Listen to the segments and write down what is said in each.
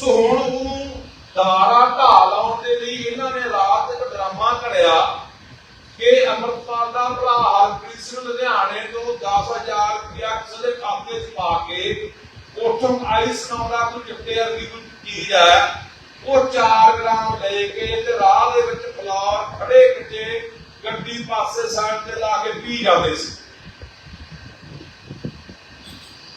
ਸੋ ਹੁਣ ਉਹਨੂੰ ਦਾਰਾ ਢਾਹ ਲਾਉਣ ਦੇ ਲਈ ਇਹਨਾਂ ਨੇ ਰਾਤ ਇੱਕ ਡਰਾਮਾ ਘੜਿਆ ਕਿ ਅਮਰਪਾਲ ਦਾ ਭਰਾ ਹਰਪ੍ਰੀਤ ਸਿੰਘ ਲੁਧਿਆਣੇ ਤੋਂ 10000 ਰੁਪਇਆ ਕਿਸੇ ਦੇ ਖਾਤੇ 'ਚ ਪਾ ਕੇ ਉੱਥੋਂ ਆਈਸ ਨਾਮ ਦਾ ਕੋਈ ਚਿੱਟੇ ਵਰਗੀ ਕੋਈ ਚੀਜ਼ ਹੈ, ਉਹ 4 ਗ੍ਰਾਮ ਲੈ ਕੇ ਤੇ ਰਾਹ ਦੇ ਵਿੱਚ ਫਲਾਰ ਖੜੇ ਕਿਤੇ, ਗੱਡੀ ਪਾਸੇ ਸਾਈਡ ਤੇ ਲਾ ਕੇ ਪੀ ਜਾਂਦੇ ਸੀ।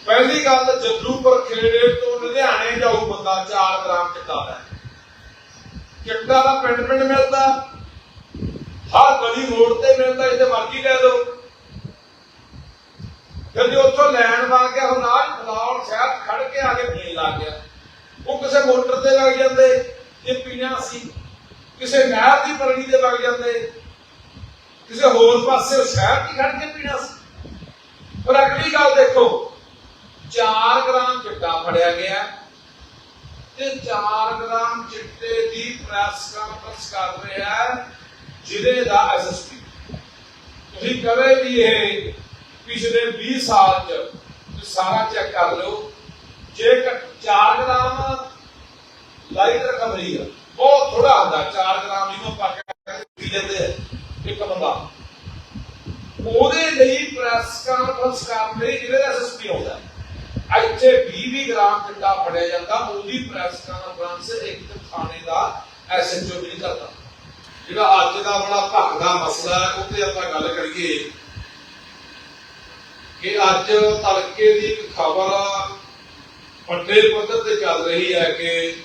ਪਹਿਲੀ ਗੱਲ ਜੱਦੂਪੁਰ ਖੇੜੇ ਤੋਂ ਲੁਧਿਆਣੇ ਜਾਊ ਬੰਦਾ 4 ਗ੍ਰਾਮ ਚਿੱਟਾ ਦਾ ਚਿੱਟਾ ਦਾ ਪਿੰਡ ਪਿੰਡ ਮਿਲਦਾ। ਹਰ ਗਲੀ ਰੋਡ ਤੇ ਮਿਲਦਾ, ਜਿੱਥੇ ਮਰਜ਼ੀ ਲੈ ਲਓ। ਫਿਰ ਜੇ ਉੱਥੋਂ ਲੈਣ ਵਾ ਗਿਆ, ਹੁਣ ਆਹ ਫਲਾਉਣ ਸ਼ਹਿਰ ਖੜ ਕੇ ਆ ਕੇ ਪੀਣ ਲੱਗ ਗਿਆ। ਉਹ ਕਿਸੇ ਮੋਟਰ ਤੇ ਲੱਗ ਜਾਂਦੇ, ਇਹ ਪੀਣਾ ਸੀ। ਕਿਸੇ ਨਹਿਰ ਦੀ ਪਰਣੀ ਤੇ ਲੱਗ ਜਾਂਦੇ। ਕਿਸੇ ਹੋਰ ਪਾਸੇ ਸ਼ਹਿਰ ਦੀ ਖੜ ਕੇ ਪੀਣਾ ਸੀ। ਪਰ ਅਗਲੀ ਗੱਲ ਦੇਖੋ 4 ਗ੍ਰਾਮ ਚਿੱਟਾ ਫੜਿਆ ਗਿਆ। ਤੇ 4 ਗ੍ਰਾਮ ਚਿੱਟੇ ਦੀ ਪ੍ਰੈਸ ਕਾਨਫਰੰਸ ਕਰ ਰਿਹਾ ਹੈ, ਜ਼ਿਲ੍ਹੇ ਦਾ ਐਸਐਸਪੀ ਤੁਸੀਂ ਕਦੇ ਵੀ ਇਹ ਪਿਛਲੇ 20 ਸਾਲ ਚ ਸਾਰਾ ਚੈੱਕ ਕਰ ਲਓ। ਜੇ 4 ਗ੍ਰਾਮ ਲਾਈਟ ਰਿਕਵਰੀ ਆ, ਬਹੁਤ ਥੋੜਾ ਹੁੰਦਾ 4 ਗ੍ਰਾਮ ਜਿਹਨੂੰ ਪਾ ਕੇ ਪੀ ਲੈਂਦੇ ਇੱਕ ਬੰਦਾ। ਉਹਦੇ ਲਈ ਪ੍ਰੈਸ ਕਾਨਫਰੰਸ ਕਰਨ ਲਈ ਜ਼ਿਲ੍ਹੇ ਦਾ ਐਸਐਸਪੀ ਆਉਂਦਾ। ਇੱਥੇ 20 ਗ੍ਰਾਮ ਚਿੱਟਾ ਫੜਿਆ ਜਾਂਦਾ, ਉਹਦੀ ਪ੍ਰੈਸ ਕਾਨਫਰੰਸ ਇੱਕ ਥਾਣੇ ਦਾ ਐਸਐਚਓ ਵੀ ਕਰਦਾ। ਜਿਹੜਾ ਅੱਜ ਦਾ ਬੜਾ ਭਖਦਾ ਮਸਲਾ ਹੈ ਉਹ ਆਪਾਂ ਗੱਲ ਕਰੀਏ। ਕਿ ਅੱਜ ਤੜਕੇ ਦੀ ਇੱਕ ਖਬਰ ਵੱਡੇ ਪੱਧਰ ਤੇ ਚੱਲ ਰਹੀ ਹੈ ਕਿ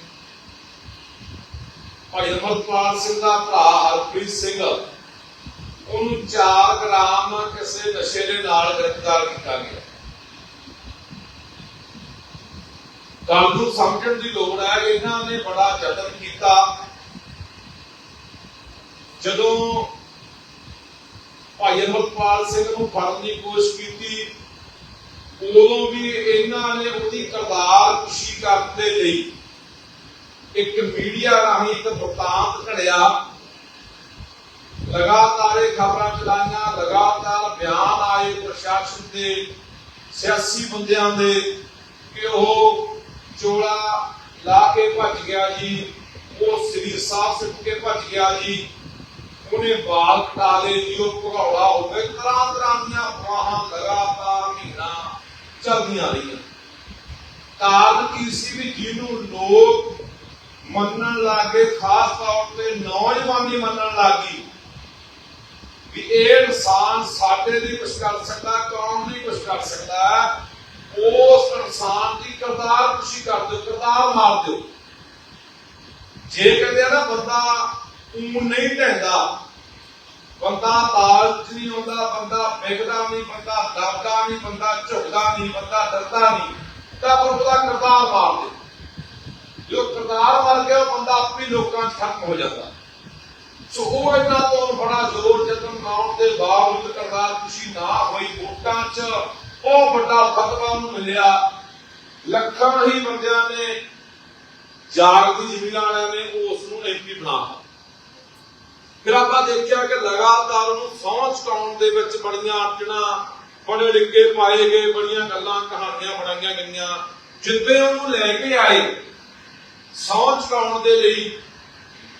ਭਾਈ ਅਮਰਪਾਲ ਸਿੰਘ ਦਾ ਭਰਾ ਹਰਪ੍ਰੀਤ ਸਿੰਘ, ਉਹਨੂੰ 4 ਗ੍ਰਾਮ ਕਿਸੇ ਨਸ਼ੇ ਦੇ ਨਾਲ ਗ੍ਰਿਫਤਾਰ ਕੀਤਾ ਗਿਆ। ਗੱਲ ਨੂੰ ਸਮਝਣ ਦੀ ਲੋੜ ਹੈ ਕਿ ਇਹਨਾਂ ਨੇ ਬੜਾ ਯਤਨ ਕੀਤਾ। ਜਦੋਂ ਭਾਈ ਅਮਰਪਾਲ ਸਿੰਘ ਨੂੰ ਫੜਨ ਦੀ ਕੋਸ਼ਿਸ਼ ਕੀਤੀ, ਉਦੋਂ ਵੀ ਇਹਨਾਂ ਨੇ ਉਹਦੀ ਕਰਤਾਰ ਖੁਸ਼ੀ ਕਰਨ ਦੇ ਲਈ ਇੱਕ ਮੀਡੀਆ ਰਾਹੀਂ ਇੱਕ ਵਰਤਾਂਤ ਘੜਿਆ। ਲਗਾਤਾਰ ਇਹ ਖਬਰਾਂ ਚਲਾਈਆਂ, ਲਗਾਤਾਰ ਬਿਆਨ ਆਏ ਪ੍ਰਸ਼ਾਸਨ ਦੇ, ਸਿਆਸੀ ਬੰਦਿਆਂ ਦੇ ਕਿ ਉਹ ਚੋਲਾ ਲਾ ਕੇ ਭੱਜ ਗਿਆ ਜੀ, ਉਹ ਸਰੀਰ ਸਾਫ਼ ਸੁੱਟ ਕੇ ਭੱਜ ਗਿਆ ਜੀ। ਉਹਨੇ ਵਾਲ ਕਟਾ ਲਏ ਜੀ, ਉਹ ਭਗੌੜਾ ਹੋ ਗਏ ਤਰ੍ਹਾਂ ਤਰ੍ਹਾਂ ਦੀਆਂ ਫਵਾਹਾਂ ਲਗਾਤਾਰ ਮਹੀਨਾ ਚੱਲਦੀਆਂ ਰਹੀਆਂ। ਕਾਰਨ ਕੀ ਸੀ ਵੀ ਜਿਹਨੂੰ ਲੋਕ ਮੰਨਣ ਲੱਗੇ ਖਾਸ ਤੌਰ ਤੇ ਨੌਜਵਾਨੀ ਮੰਨਣ ਲੱਗੀ ਵੀ ਇਹ ਇਨਸਾਨ ਸਾਡੇ ਲਈ ਕੁਝ ਕਰ ਸਕਦਾ ਕੌਮ ਲਈ ਕੁਝ ਕਰ ਸਕਦਾ। ਉਸ ਇਨਸਾਨ ਕਰਤਾਰ ਤੁਸੀਂ ਕਰ ਦਿਓ, ਕਰਤਾਰ ਮਾਰ ਦਿਓ। ਜੇ ਕਹਿੰਦੇ ਆ ਨਾ ਬੰਦਾ ਊਂ ਨਹੀਂ ਢਹਿੰਦਾ, ਬੰਦਾ ਲਾਲਚ ਨਹੀਂ ਹੁੰਦਾ ਬੰਦਾ ਵਿਗਦਾ ਨਹੀਂ, ਬੰਦਾ ਦਬਦਾ ਨਹੀਂ, ਬੰਦਾ ਝੁਕਦਾ ਨਹੀਂ, ਬੰਦਾ ਡਰਦਾ ਨਹੀਂ, ਤਾਂ ਪਰ ਉਹਦਾ ਕਰਤਾਰ ਮਾਰ ਦੇ ਜੋ ਕਰਤਾਰ ਮਰ ਗਿਆ ਉਹ ਬੰਦਾ ਆਪਣੀ ਲੋਕਾਂ 'ਚ ਖਤਮ ਹੋ ਜਾਂਦਾ। ਸੋ ਉਹ ਇਹਨਾਂ ਤੋਂ ਬੜਾ ਜ਼ੋਰ ਜਤਨ ਲਾਉਣ ਦੇ ਬਾਵਜੂਦ ਕਰਤਾਰ ਤੁਸੀਂ ਨਾ ਹੋਈ ਵੋਟਾਂ 'ਚ, ਉਹ ਵੱਡਾ ਫਤਵਾ ਉਹਨੂੰ ਮਿਲਿਆ। ਲੱਖਾਂ ਹੀ ਬੰਦਿਆਂ ਨੇ ਜਾਗਦੀ ਜ਼ਮੀਨਾਂ ਵਾਲਿਆਂ ਨੇ ਉਸ ਨੂੰ ਐਮਪੀ ਬਣਾਤਾ ਫਿਰ ਆਪਾਂ ਦੇਖਿਆ ਕਿ ਲਗਾਤਾਰ ਉਹਨੂੰ ਸਹੁੰ ਚੁਕਾਉਣ ਦੇ ਵਿੱਚ ਬੜੀਆਂ ਅੜਚਣਾ ਬੜੇ ਲਿੱਕੇ ਪਾਏ ਗਏ ਬੜੀਆਂ ਗੱਲਾਂ, ਕਹਾਣੀਆਂ ਬਣਾਈਆਂ ਗਈਆਂ। ਜਿੱਦੇ ਉਹਨੂੰ ਲੈ ਕੇ ਆਏ, ਸਹੁੰ ਚੁਕਾਉਣ ਦੇ ਲਈ,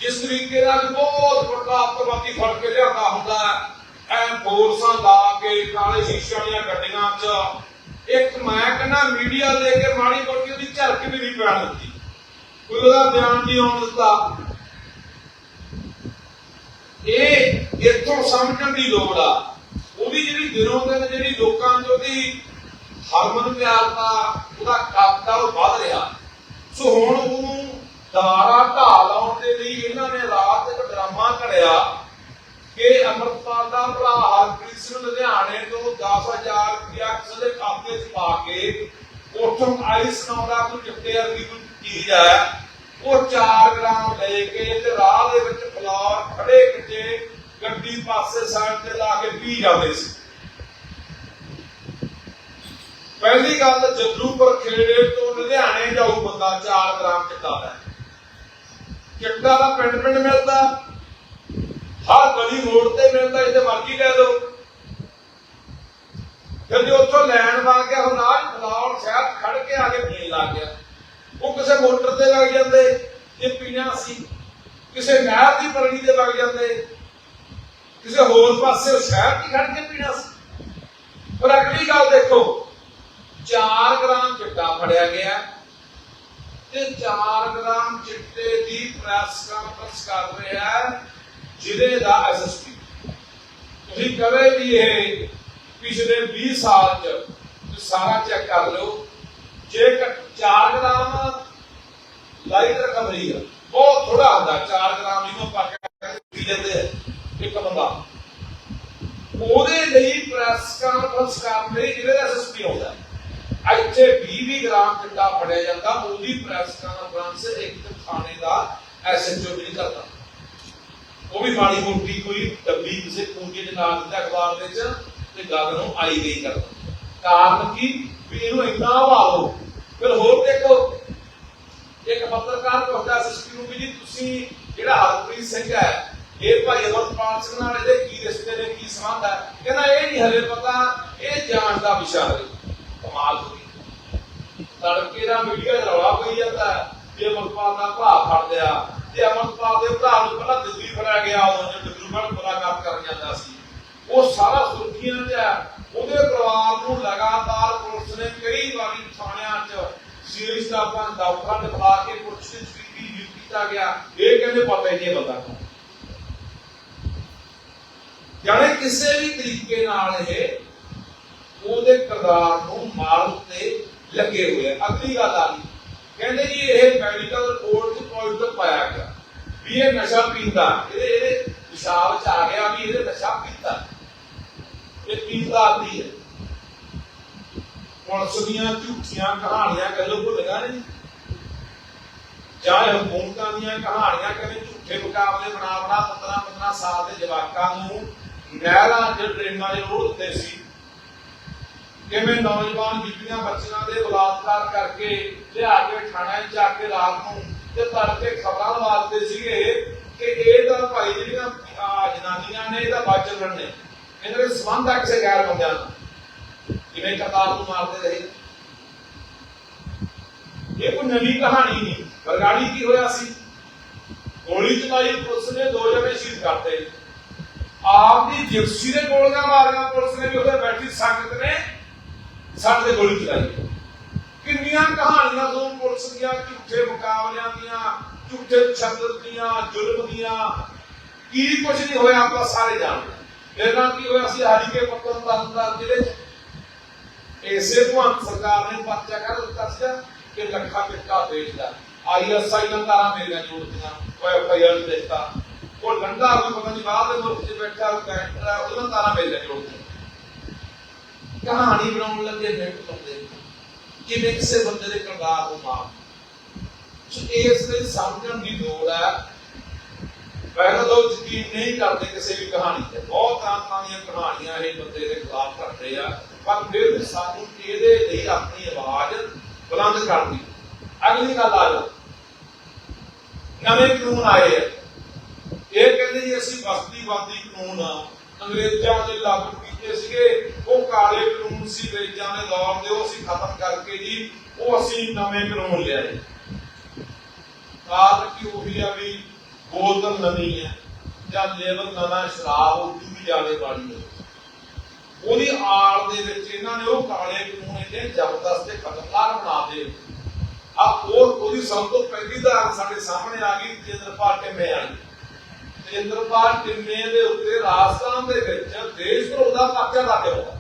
ਜਿਸ ਤਰੀਕੇ ਨਾਲ ਬਹੁਤ ਵੱਡਾ ਅੱਤਵਾਦੀ ਫੜ ਕੇ ਲਿਆਉਂਦਾ ਹੁੰਦਾ ਹੈ। ਐ ਫੋਰਸਾਂ ਲਾ ਕੇ, ਕਾਲੇ ਸ਼ੀਸ਼ੇ ਵਾਲੀਆਂ ਗੱਡੀਆਂ 'ਚ ਇੱਕ ਮੈਂ ਕਹਿੰਦਾ ਮੀਡੀਆ ਦੇ ਕੇ ਮਾੜੀ ਮੋਟੀ ਉਹਦੀ ਝਲਕ ਵੀ ਨਹੀਂ ਪੈਣ ਦਿੱਤੀ। ਕੋਈ ਉਹਦਾ ਬਿਆਨ ਨਹੀਂ ਆਉਣ ਦਿੱਤਾ? ਇਹ ਇੱਥੋਂ ਸਮਝਣ ਦੀ ਲੋੜ ਆ। ਉਹਦੀ ਜਿਹੜੀ ਦਿਨੋਂ ਦਿਨ ਜਿਹੜੀ ਲੋਕਾਂ 'ਚ ਉਹਦੀ ਹਰਮਨ ਪਿਆਰਤਾ ਉਹਦਾ ਕਾਤਾ ਉਹ ਵੱਧ ਰਿਹਾ। ਸੋ ਹੁਣ ਉਹਨੂੰ ਦਾਰਾ ਢਾਲ ਲਾਉਣ ਦੇ ਲਈ ਇਹਨਾਂ ਨੇ ਰਾਤ ਇੱਕ ਡਰਾਮਾ ਘੜਿਆ ਕਿ ਅਮਰਪਾਲ ਦਾ ਭਰਾ ਹਰਪ੍ਰੀਤ ਸਿੰਘ ਲੁਧਿਆਣੇ ਤੋਂ 10000 ਰੁਪਇਆ ਕਿਸੇ ਦੇ ਖਾਤੇ 'ਚ ਪਾ ਕੇ ਉੱਥੋਂ ਆਈਸ ਨਾਮ ਦਾ ਕੋਈ ਚਿੱਟੇ ਵਰਗੀ ਕੋਈ ਚੀਜ਼ ਹੈ, ਉਹ 4 ਗ੍ਰਾਮ ਲੈ ਕੇ ਤੇ ਰਾਹ ਦੇ ਵਿੱਚ ਫਲਾਰ ਖੜੇ ਕਿਤੇ, ਗੱਡੀ ਪਾਸੇ ਸਾਈਡ ਤੇ ਲਾ ਕੇ ਪੀ ਜਾਂਦੇ ਸੀ। ਪਹਿਲੀ ਗੱਲ ਜੱਦੂਪੁਰ ਖੇੜੇ ਤੋਂ ਲੁਧਿਆਣੇ ਜਾਊ ਬੰਦਾ 4 ਗ੍ਰਾਮ ਚਿੱਟਾ ਦਾ ਚਿੱਟਾ ਦਾ ਪਿੰਡ ਪਿੰਡ ਮਿਲਦਾ। ਹਰ ਗਲੀ ਰੋਡ ਤੇ ਮਿਲਦਾ ਜਿੱਥੇ ਮਰਜ਼ੀ ਲੈ ਲਓ। ਫਿਰ ਜੇ ਉੱਥੋਂ ਲੈਣ ਵਾ ਗਿਆ, ਹੁਣ ਆਹ ਫਲਾਉਣ ਸ਼ਹਿਰ ਖੜ ਕੇ ਆ ਕੇ ਪੀਣ ਲੱਗ ਗਿਆ। ਉਹ ਕਿਸੇ ਮੋਟਰ ਤੇ ਲੱਗ ਪੀਣਾ ਸੀ। ਕਿਸੇ ਨਹਿਰ ਦੀ ਪਰਣੀ ਦੇ ਵਗ ਜਾਂਦੇ। ਕਿਸੇ ਹੋਰ ਪਾਸੇ ਸ਼ਹਿਰ ਦੀ ਖੜ ਕੇ ਪੀਣਾ ਸੀ। ਪਰ ਅਗਲੀ ਗੱਲ ਦੇਖੋ 4 ਗ੍ਰਾਮ ਚਿੱਟਾ ਫੜਿਆ ਗਿਆ। ਤੇ 4 ਗ੍ਰਾਮ ਚਿੱਟੇ ਦੀ ਪ੍ਰੈਸ ਕਾਨਫਰੰਸ ਕਰ ਰਿਹਾ ਜ਼ਿਲ੍ਹੇ ਦਾ ਐਸਐਸਪੀ ਤੁਸੀਂ ਕਦੇ ਵੀ ਇਹ ਪਿਛਲੇ 20 ਸਾਲ ਚ ਸਾਰਾ ਚੈੱਕ ਕਰ ਲਓ। ਜੇ 4 ਗ੍ਰਾਮ ਲਾਈਟ ਰਿਕਵਰੀ ਆ, ਬਹੁਤ ਥੋੜਾ ਹੁੰਦਾ। 4 ਗ੍ਰਾਮ ਇਹਨੂੰ ਪਾ ਕੇ ਪੀ ਲੈਂਦੇ ਆ, ਇੱਕ ਬੰਦਾ। ਉਹਦੇ ਲਈ ਪ੍ਰੈਸ ਕਾਨਫਰੰਸ ਕਰਨ ਲਈ ਜ਼ਿਲ੍ਹੇ ਦਾ ਐਸਐਸਪੀ ਆਉਂਦਾ। ਇੱਥੇ 20 ਗ੍ਰਾਮ ਚਿੱਟਾ ਫੜਿਆ ਜਾਂਦਾ, ਉਹਦੀ ਪ੍ਰੈਸ ਕਾਨਫਰੰਸ ਇੱਕ ਥਾਣੇ ਦਾ ਐਸਐਚਓ ਵੀ ਕਰਦਾ। ਵੀ ਮਾੜੀ ਮੋਟੀ ਕੋਈ ਡੱਬੀ ਕਿਸੇ ਕੂੰਜੇ ਦੇ ਨਾਲ ਦਿੰਦਾ ਅਖਬਾਰ ਦੇ ਵਿੱਚ ਤੇ ਗੱਲ ਨੂੰ ਆਈ ਗਈ ਕਰਦਾ ਕਾਰਨ ਕੀ? ਵੀ ਇਹਨੂੰ ਇੰਨਾ ਭਾਲੋ ਫਿਰ ਹੋਰ ਦੇਖੋ, ਇੱਕ ਪੱਤਰਕਾਰ ਪੁੱਛਦਾ ਸਿਸਟਮ ਨੂੰ ਵੀ ਜੀ, ਤੁਸੀਂ ਜਿਹੜਾ ਹਰਪ੍ਰੀਤ ਸਿੰਘ ਹੈ, ਇਹ ਭਾਈ ਅਮਰਪਾਲ ਸਿੰਘ ਨਾਲ ਇਹਦੇ ਕੀ ਰਿਸ਼ਤੇ ਨੇ, ਕੀ ਸੰਬੰਧ ਹੈ? ਕਹਿੰਦਾ ਇਹ ਨਹੀਂ ਹਲੇ ਪਤਾ, ਇਹ ਜਾਣ ਦਾ ਵਿਸ਼ਾ ਹੈ। ਕਮਾਲ ਹੋ ਗਈ। ਤੜਕੇ ਦਾ ਮੀਡੀਆ ਰੌਲਾ ਪਈ ਜਾਂਦਾ ਹੈ ਅਮਰਪਾਲ ਦਾ ਭਰਾ ਫੜ ਲਿਆ। ਤੇ ਅਮਰਪਾਲ ਦੇ ਭਰਾ ਨੂੰ ਪਹਿਲਾਂ ਦਿੱਲੀ ਫੜਿਆ ਗਿਆ, ਉਦੋਂ ਜੋ ਡਿਬਰੂਗੜ੍ਹ ਮੁਲਾਕਾਤ ਕਰਨ ਜਾਂਦਾ ਸੀ। ਉਹ ਸਾਰਾ ਸੁਰਖੀਆਂ 'ਚ ਉਹਦੇ ਪਰਿਵਾਰ ਨੂੰ ਲਗਾਤਾਰ ਪੁਲਿਸ ਨੇ ਕਈ ਵਾਰੀ ਥਾਣਿਆਂ 'ਚ ਸੀਰੀਜ਼ ਦਾ ਆਪਾਂ ਦਫ਼ਤਰਾਂ ਬੁਲਾ ਕੇ ਪੁਲਿਸ ਕੀਤੀ ਕੀਤਾ ਗਿਆ, ਇਹ ਕਹਿੰਦੇ ਪਤਾ ਹੀ ਨਹੀਂ ਬੰਦਾ ਕੌਣ। ਜਾਣੇ ਕਿਸੇ ਵੀ ਤਰੀਕੇ ਨਾਲ ਇਹ ਉਹਦੇ ਕਿਰਦਾਰ ਨੂੰ ਮਾਰਨ ਤੇ ਲੱਗੇ ਹੋਏ ਅਗਲੀ ਗੱਲ ਆ ਗਈ। ਕਹਿੰਦੇ ਜੀ ਇਹ ਮੈਡੀਕਲ ਰਿਪੋਰਟ 'ਚ ਪੋਜ਼ਿਟਿਵ ਪਾਇਆ ਗਿਆ। ਵੀ ਇਹ ਨਸ਼ਾ ਪੀਂਦਾ। ਇਹਦੇ ਇਹਦੇ ਪਿਸ਼ਾਬ 'ਚ ਆ ਗਿਆ ਵੀ ਇਹਦੇ ਨਸ਼ਾ ਪੀਂਦਾ। ਇਹ ਪੀਂਦਾ ਆਦੀ ਹੈ? ਪੁਲਿਸ ਦੀਆਂ ਝੂਠੀਆਂ ਕਹਾਣੀਆਂ ਕੱਲੋ ਭੁੱਲਗਾ ਨਹੀਂ। ਚਾਹੇ ਹਕੂਮਤਾਂ ਦੀਆਂ ਕਹਾਣੀਆਂ ਕਦੇ ਝੂਠੇ ਮੁਕਾਬਲੇ ਬਣਾ ਬਣਾ 15 15 ਸਾਲ ਦੇ ਜਵਾਕਾਂ ਨੂੰ ਨਹਿਰਾਂ ਦੇ ਟ੍ਰੇਨਾਂ ਦੇ ਰੋੜ ਦਿੰਦੇ ਸੀ। ਕਿਵੇਂ ਨੌਜਵਾਨ ਬੀਬੀਆਂ ਬੱਚਿਆਂ ਦੇ ਬਲਾਤਕਾਰ ਕਰਕੇ ਲਿਆ ਕੇ ਥਾਣੇ 'ਚ ਜਾ ਕੇ ਰਾਤ ਨੂੰ ਤੇ ਤੜਕੇ ਖਬਰਾਂ ਲਵਾਉਂਦੇ ਸੀਗੇ ਕਿ ਇਹ ਤਾਂ ਭਾਈ ਜਿਹੜੀਆਂ ਜਨਾਨੀਆਂ ਨੇ ਇਹਦਾ ਬਾਚਣ ਨੇ ਇਹਨਾਂ ਦੇ ਸੰਬੰਧ ਆ ਕਿਸੇ ਗੈਰ ਬੰਦਿਆਂ ਨਾਲ। ਜਿਵੇਂ ਕਤਾਰ ਨੂੰ ਮਾਰਦੇ ਰਹੇ। ਇਹ ਕੋਈ ਨਵੀਂ ਕਹਾਣੀ ਨਹੀਂ। ਬਰਗਾੜੀ ਕੀ ਹੋਇਆ ਸੀ? ਗੋਲੀ ਚਲਾਈ, ਪੁਲਿਸ ਨੇ ਦੋ ਜਣੇ ਸ਼ਹੀਦ ਕਰਤੇ ਆਪ ਦੀ ਜਿਪਸੀ ਦੇ ਗੋਲੀਆਂ ਮਾਰੀਆਂ, ਪੁਲਿਸ ਨੇ ਵੀ ਉਹਦੇ ਬੈਠੀ ਸੰਗਤ ਨੇ, ਸਾਡੇ ਤੇ ਗੋਲੀ ਚਲਾਈ। ਕਿੰਨੀਆਂ ਕਹਾਣੀਆਂ ਤੋਂ ਪੁਲਿਸ ਦੀਆਂ, ਝੂਠੇ ਮੁਕਾਬਲਿਆਂ ਦੀਆਂ ਝੂਠੇ ਤਸ਼ੱਦਦ ਦੀਆਂ, ਜ਼ੁਲਮ ਦੀਆਂ, ਕੀ ਕੁਝ ਨਹੀਂ ਹੋਇਆ ਆਪਾਂ ਸਾਰੇ ਜਾਣਦੇ ਹਾਂ। ਕੀ ਹੋਇਆ ਸੀ ਹਾਰੀ ਪੱਤਨ ਦਾ ਜ਼ਿਲ੍ਹੇ ਚ। ਇਸੇ ਭਗਵੰਤ ਸਰਕਾਰ ਨੇ ਪਰਚਾ ਕਰ ਦਿੱਤਾ ਸੀ ਕਿ ਲੱਖਾਂ ਟਿੱਕਾ ਵੇਚਦਾ ਆਈਐਸਆਈ ਨਾਲ ਤਾਰਾਂ ਮੇਰੀਆਂ ਜੋੜਦੀਆਂ ਉਹ ਐਫਆਈਆਰ ਦੇਖਤਾ ਉਹ ਲੰਡਾ ਕੋਈ ਪਤਾ ਨਹੀਂ ਬਾਹਰ ਦੇ ਮੁਲਕ 'ਚ ਬੈਠਾ, ਉਹ ਕੈਂਟਰ ਉਹਨਾਂ ਤਾਰਾਂ ਮੇਰੀਆਂ ਜੋੜਦੀਆਂ ਕਹਾਣੀ ਬਣਾਉਣ ਲੱਗੇ ਮਿੰਟ ਲਾਉਂਦੇ ਕਿਵੇਂ ਕਿਸੇ ਬੰਦੇ ਦੇ ਕਿਰਦਾਰ ਨੂੰ ਮਾਰ ਇਸ ਲਈ ਸਮਝਣ ਦੀ ਲੋੜ ਹੈ। ਪਹਿਲਾਂ ਲੋਕ ਯਕੀਨ ਨਹੀਂ ਕਰਦੇ ਕਿਸੇ ਵੀ ਕਹਾਣੀ ਤੇ। ਬਹੁਤ ਤਰ੍ਹਾਂ ਦੀਆਂ ਕਹਾਣੀਆਂ ਇਹ ਬੰਦੇ ਦੇ ਖਿਲਾਫ ਕਰਦੇ ਆ। ਪਰ ਫਿਰ ਵੀ ਸਾਨੂੰ ਇਹਦੇ ਲਈ ਆਪਣੀ ਆਵਾਜ਼ ਬੁਲੰਦ ਕਰਨੀ। ਅਗਲੀ ਗੱਲ ਆ ਜਾਓ। ਨਵੇਂ ਕਾਨੂੰਨ ਆਏ ਆ। ਇਹ ਕਹਿੰਦੇ ਜੀ ਅਸੀਂ ਬਸਤੀਵਾਦੀ ਕਾਨੂੰਨ ਅੰਗਰੇਜ਼ਾਂ ਦੇ ਲਾਗੂ ਕੀਤੇ ਸੀਗੇ। ਉਹ ਕਾਲੇ ਕਾਨੂੰਨ ਸੀ, ਅੰਗਰੇਜ਼ਾਂ ਦੇ ਦੌਰ ਦੇ ਉਹ ਅਸੀਂ ਖਤਮ ਕਰਕੇ ਜੀ, ਉਹ ਅਸੀਂ ਨਵੇਂ ਕਾਨੂੰਨ ਲਿਆਏ। ਕਾਰਨ ਕੀ ਉਹੀ ਆ ਵੀ ਬੋਤਲ ਨਵੀਂ ਹੈ ਜਾਂ ਲੇਬਲ ਨਵਾਂ ਸ਼ਰਾਬ ਉਹ ਵੀ ਜਾਣੇ ਵਾਲੀ ਹੈ। ਉਹਦੀ ਆੜ ਦੇ ਵਿੱਚ ਇਹਨਾਂ ਨੇ ਉਹ ਕਾਲੇ ਕਾਨੂੰਨ ਇੰਨੇ ਜ਼ਬਰਦਸਤ ਤੇ ਖਤਰਨਾਕ ਬਣਾ ਆ ਉਹ ਉਹਦੀ ਸਭ ਤੋਂ ਪਹਿਲੀ ਧਾਰਨ ਸਾਡੇ ਸਾਹਮਣੇ ਆ ਗਈ ਤੇਂਦਰਪਾਲ ਟਿੰਮੇ ਵਾਲੀ। ਤੇਂਦਰਪਾਲ ਟਿੰਮੇ ਦੇ ਉੱਤੇ ਰਾਜਸਥਾਨ ਦੇ ਵਿੱਚ ਦੇਸ਼ ਵਿਰੋਧ ਦਾ ਪਰਚਾ ਦਰਜ ਹੋਇਆ।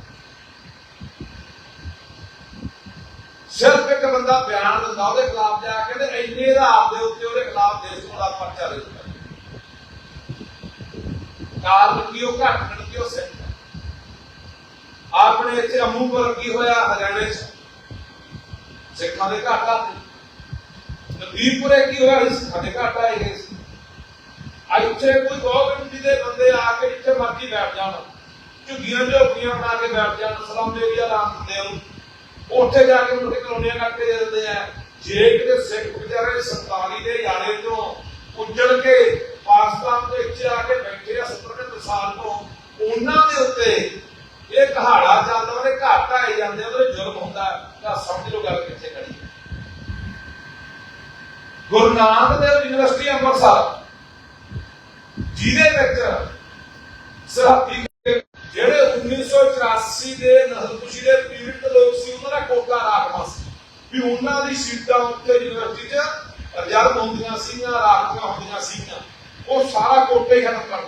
ਸਿਰਫ ਇੱਕ ਬੰਦਾ ਬਿਆਨ ਦਿੰਦਾ, ਉਹਦੇ ਖਿਲਾਫ ਜਾ ਕੇ ਤੇ ਇੰਨੇ ਆਧਾਰ ਦੇ ਉੱਤੇ ਉਹਦੇ ਖਿਲਾਫ ਦੇਸ਼ ਵਿਰੋਧ ਦਾ ਪਰਚਾ ਦੇ ਕਾਰਨ ਕੀ, ਉਹ ਘਟਣ ਕੀ, ਉਹ ਸਿੱਖ ਆਪਣੇ ਇੱਥੇ ਅਮੂਪੁਰ ਕੀ ਹੋਇਆ, ਹਰਿਆਣੇ 'ਚ। ਸਿੱਖਾਂ ਦੇ ਘਾਟਾ ਨਦੀਪੁਰੇ ਕੀ ਹੋਇਆ ਸਿੱਖਾਂ ਦੇ ਘਾਟਾ ਆਏ ਇੱਥੇ ਕੋਈ ਗਵਰਨਮੈਂਟ ਦੇ ਬੰਦੇ ਆ ਕੇ ਇੱਥੇ ਮਰਜ਼ੀ ਬੈਠ ਜਾਣ। ਝੁੱਗੀਆਂ ਝੋਪੜੀਆਂ ਬਣਾ ਕੇ ਬੈਠ ਜਾਣ, ਸਲਾਮ ਏਰੀਆ ਨਾਮ ਦਿੰਦੇ ਉਹਨੂੰ। ਉੱਥੇ ਜਾ ਕੇ ਮੁੰਡੇ ਕਲੋਨੀਆਂ ਕਰਕੇ ਦੇ ਦਿੰਦੇ ਆ। ਜੇ ਕਿਤੇ ਸਿੱਖ ਵਿਚਾਰੇ 47 ਦੇ ਯਾਰੇ ਤੋਂ ਉੱਜੜ ਕੇ ਪਾਕਿਸਤਾਨ ਦੇ ਵਿੱਚ ਆ ਕੇ ਬੈਠੇ ਆ 70 ਸਾਲ ਤੋਂ, ਉਹਨਾਂ ਦੇ ਉੱਤੇ ਇਹ ਕਹਾੜਾ ਚੱਲਦਾ, ਉਹਦੇ ਘਾਟ ਆਏ ਜਾਂਦੇ ਉਹਦੇ ਜ਼ੁਲਮ ਹੁੰਦਾ। ਤਾਂ ਸਮਝ ਲਓ ਗੱਲ ਕਿੱਥੇ ਖੜੀ ਗੁਰੂ ਨਾਨਕ ਦੇਵ ਯੂਨੀਵਰਸਿਟੀ ਅੰਮ੍ਰਿਤਸਰ, ਜਿਹਦੇ ਵਿੱਚ ਸਰਹੱਦੀ ਜਿਹੜੇ 1984 ਦੇ ਨਸਲਕੁਸ਼ੀ ਦੇ ਪੀੜਤ ਲੋਕ ਸੀ, ਉਹਨਾਂ ਦਾ ਕੋਟਾ ਰਾਖਵਾਂ ਸੀ। ਵੀ ਉਹਨਾਂ ਦੀ ਸੀਟਾਂ ਉੱਤੇ ਯੂਨੀਵਰਸਿਟੀ 'ਚ ਰਿਜ਼ਰਵ ਹੁੰਦੀਆਂ ਸੀਗੀਆਂ ਰਾਖਵਾਂ ਹੁੰਦੀਆਂ ਸੀਗੀਆਂ। ਉਹ ਸਾਰਾ ਕੋਟਾ ਹੀ ਖਤਮ ਕਰ